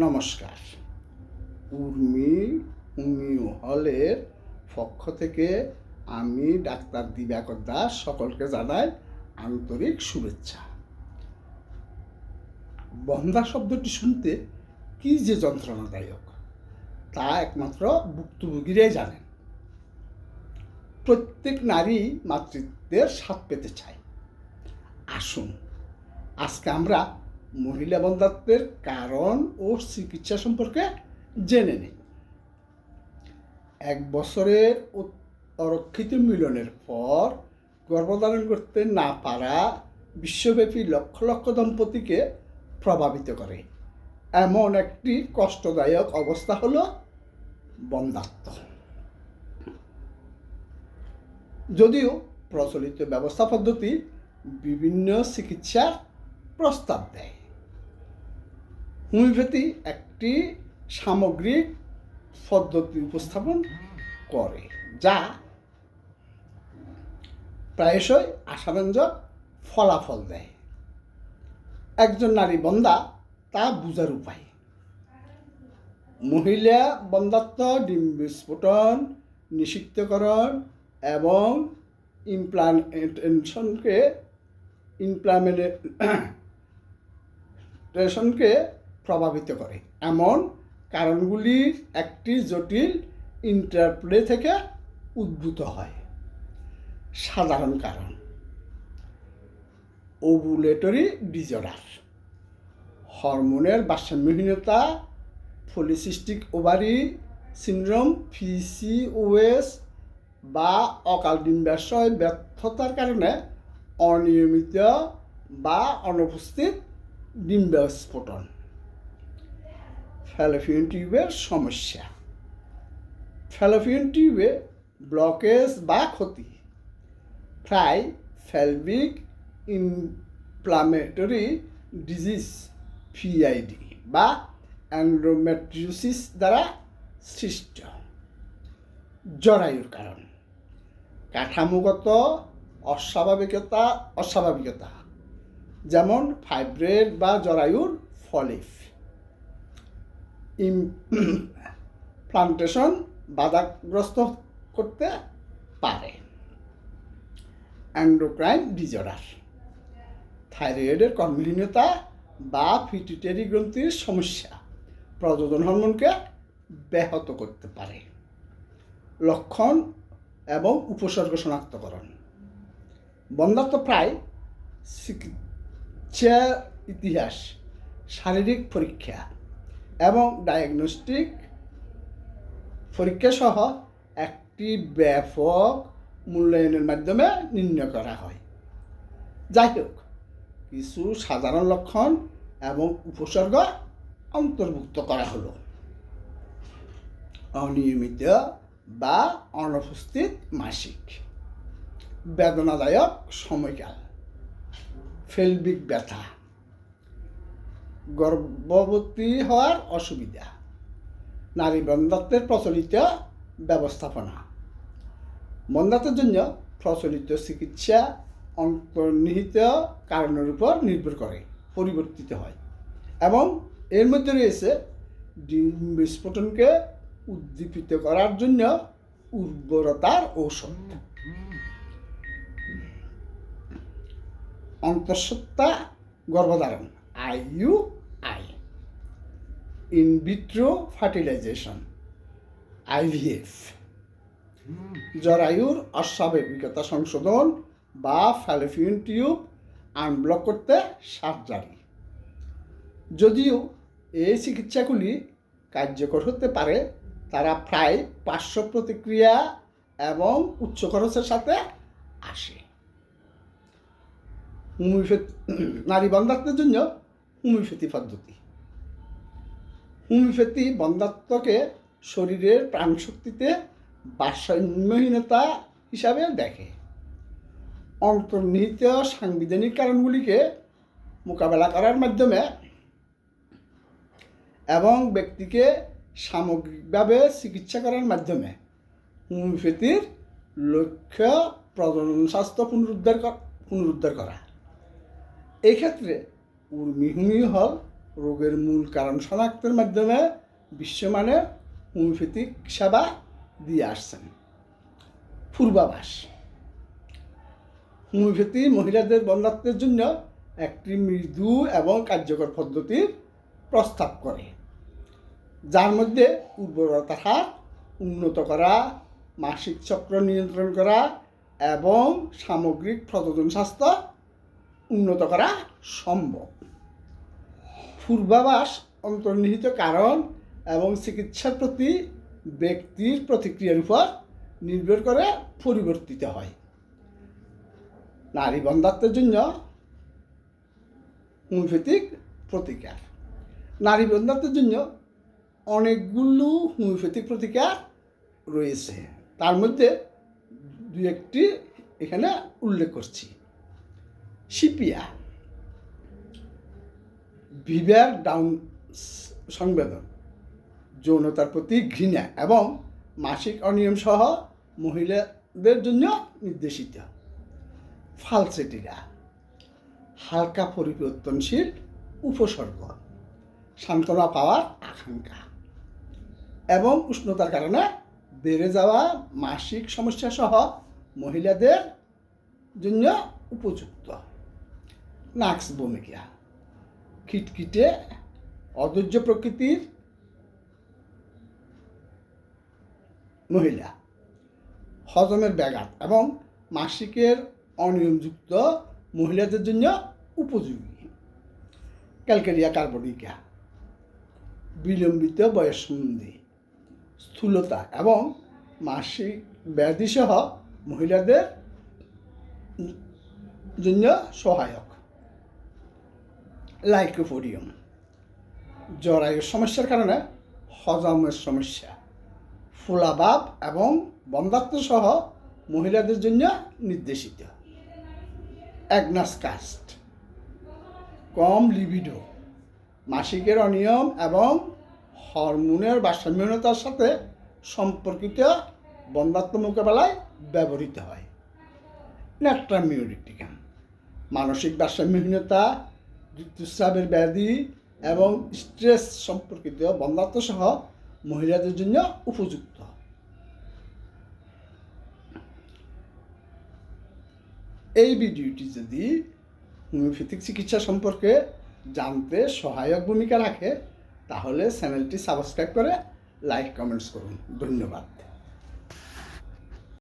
নমস্কার। উর্মি হোমিও হলের পক্ষ থেকে আমি ডাক্তার দিবাকর দাস সকলকে জানাই আন্তরিক শুভেচ্ছা। বন্ধা শব্দটি শুনতে কি যে যন্ত্রণাদায়ক, তা একমাত্র ভুক্তভোগীরাই জানেন। প্রত্যেক নারী মাতৃত্বের স্বাদ পেতে চায়। আসুন, আজকে আমরা মহিলা বন্ধাত্বের কারণ ও চিকিৎসা সম্পর্কে জেনে নিই এক বছরের অরক্ষিত মিলনের পর গর্ভধারণ করতে না পারা বিশ্বব্যাপী লক্ষ লক্ষ দম্পতিকে প্রভাবিত করে। এমন একটি কষ্টদায়ক অবস্থা হল বন্ধাত্ম। যদিও প্রচলিত ব্যবস্থা পদ্ধতি বিভিন্ন চিকিৎসার প্রস্তাব দেয়। হোমিওপ্যাথি একটি সামগ্রিক পদ্ধতি উপস্থাপন করে, যা প্রায়শই আশাব্যঞ্জক ফলাফল দেয়। একজন নারী বন্দা তা বুঝার উপায়। মহিলা বন্ধাত্ম, ডিম বিস্ফোটন নিষিক্তকরণ এবং ইমপ্লান্টেশনকে ইমপ্লামেন্টেশনকে প্রভাবিত করে। এমন কারণগুলির একটি জটিল ইন্টারপ্লে থেকে উদ্ভূত হয়। সাধারণ কারণ। ওভুলেটরি ডিজর্ডার হরমোনের ভারসাম্যহীনতা ফলিসিস্টিক ওভারি সিনড্রোম পিসিওএস বা অকাল ডিম্বাশয় ব্যর্থতার কারণে অনিয়মিত বা অনুপস্থিত ডিম্বস্ফোটন ফ্যালোপিয়ন টিউবের সমস্যা। ফ্যালোপিয়ন টিউবে ব্লকেজ বা ক্ষতি। প্রায় ফ্যালভিক ইনফ্লামেটরি ডিজিজ পিআইডি বা অ্যান্ড্রোমেট্রিওসিস দ্বারা সৃষ্ট। জরায়ুর কারণ। কাঠামোগত অস্বাভাবিকতা অস্বাভাবিকতা। যেমন ফাইব্রেড বা জরায়ুর ফলিফ। প্লান্টেশন বাধাগ্রস্ত করতে পারে। অ্যান্ড্রোক্রাইন ডিজর্ডার থাইরয়েডের কর্মহীনতা বা ফিটিটারি গ্রন্থির সমস্যা প্রযোজন হরমোনকে ব্যাহত করতে পারে। লক্ষণ এবং উপসর্গ শনাক্তকরণ। বন্ধাত্ম প্রায় চিকিৎসা ইতিহাস, শারীরিক পরীক্ষা এবং ডায়াগনস্টিক পরীক্ষাসহ একটি ব্যাপক মূল্যায়নের মাধ্যমে নির্ণয় করা হয়। যাই হোক, কিছু সাধারণ লক্ষণ এবং উপসর্গ অন্তর্ভুক্ত করা হলো। অনিয়মিত বা অনুপস্থিত মাসিক, বেদনাদায়ক সময়কাল, ফেলবিক ব্যথা গর্ভবতী হওয়ার অসুবিধা। নারী বন্ধাত্বের প্রচলিত ব্যবস্থাপনা। বন্ধাত্বের জন্য প্রচলিত চিকিৎসা অন্তর্নিহিত কারণের উপর নির্ভর করে, পরিবর্তিত হয় এবং এর মধ্যে রয়েছে ডিম বিস্ফোটনকে উদ্দীপিত করার জন্য উর্বরতার ঔষধ। অন্তঃসত্ত্বা গর্ভধারণ। IUI in vitro fertilisation IVF জরায়ুর অস্বাভাবিকতা সংশোধন বা ফ্যালোপিয়ন টিউব আনব্লক করতে সার্জারি যদিও এই চিকিৎসাগুলি কার্যকর হতে পারে তারা প্রায় পার্শ্ব প্রতিক্রিয়া এবং উচ্চ খরচের সাথে আসে। নারী বন্ধাত্মের জন্য হোমিওপ্যাথি পদ্ধতি। হোমিওপ্যাথি বন্ধাত্মকে শরীরের প্রাণশক্তিতে ভারসাম্যহীনতা হিসাবে দেখে। অন্তর্নিহিত সাংবিধানিক কারণগুলিকে মোকাবেলা করার মাধ্যমে এবং ব্যক্তিকে সামগ্রিকভাবে চিকিৎসা করার মাধ্যমে হোমিওপ্যাথির লক্ষ্য প্রজনন স্বাস্থ্য পুনরুদ্ধার পুনরুদ্ধার করা। এই ক্ষেত্রে উর্মি হল রোগের মূল কারণ শনাক্তের মাধ্যমে বিশ্বমানের হোমিওপ্যাথিক সেবা দিয়ে আসছেন। পূর্বাভাস, হোমিওপ্যাথি মহিলাদের বন্ধাত্বের জন্য একটি মৃদু এবং কার্যকর পদ্ধতির প্রস্তাব করে, যার মধ্যে উর্বরতা হার উন্নত করা, মাসিক চক্র নিয়ন্ত্রণ করা এবং সামগ্রিক প্রজনন স্বাস্থ্য উন্নত করা সম্ভব। পূর্বাভাস অন্তর্নিহিত কারণ এবং চিকিৎসার প্রতি ব্যক্তির প্রতিক্রিয়ার উপর নির্ভর করে পরিবর্তিত হয়। নারী বন্ধাত্বের জন্য হোমিওপ্যাথিক প্রতিকার। নারী বন্ধাত্বের জন্য অনেকগুলো হোমিওপ্যাথিক প্রতিকার রয়েছে। তার মধ্যে দু একটি এখানে উল্লেখ করছি। সিপিয়া ভিভার ডাউন সংবেদন, যৌনতার প্রতি ঘৃণা এবং মাসিক অনিয়ম সহ মহিলাদের জন্য নির্দেশিত। ফালসেটিরা, হালকা পরিবর্তনশীল উপসর্গ, সান্ত্বনা পাওয়ার আকাঙ্ক্ষা এবং উষ্ণতার কারণে বেড়ে যাওয়া মাসিক সমস্যা সহ মহিলাদের জন্য উপযুক্ত। নাক্স ভূমিকা খিটখিটে অধৈর্য প্রকৃতির মহিলা। হজমের ব্যাঘাত এবং মাসিকের অনিয়মযুক্ত মহিলাদের জন্য উপযোগী। Calcarea carbonica. বিলম্বিত বয়সন্ধি স্থূলতা এবং মাসিক ব্যাধিসহ মহিলাদের জন্য সহায়ক। লাইকোফোডিয়াম জরায়ুর সমস্যার কারণে হজমের সমস্যা। ফুলাভাব এবং বন্ধাত্ম সহ মহিলাদের জন্য নির্দেশিত। Agnus cast. কম লিবিডো। মাসিকের অনিয়ম এবং হরমোনের ভারসাম্যহীনতার সাথে সম্পর্কিত বন্ধাত্ম মোকাবেলায় ব্যবহৃত হয়। ন্যাট্রামিউরিটিকাম মানসিক ভারসাম্যহীনতা ঋতুস্রাবের ব্যাধি এবং স্ট্রেস সম্পর্কিত বন্ধাত্ম সহ মহিলাদের জন্য উপযুক্ত। এই ভিডিওটি যদি হোমিওপ্যাথিক চিকিৎসা সম্পর্কে জানতে সহায়ক ভূমিকা রাখে, তাহলে চ্যানেলটি সাবস্ক্রাইব করে লাইক, কমেন্টস করুন। ধন্যবাদ।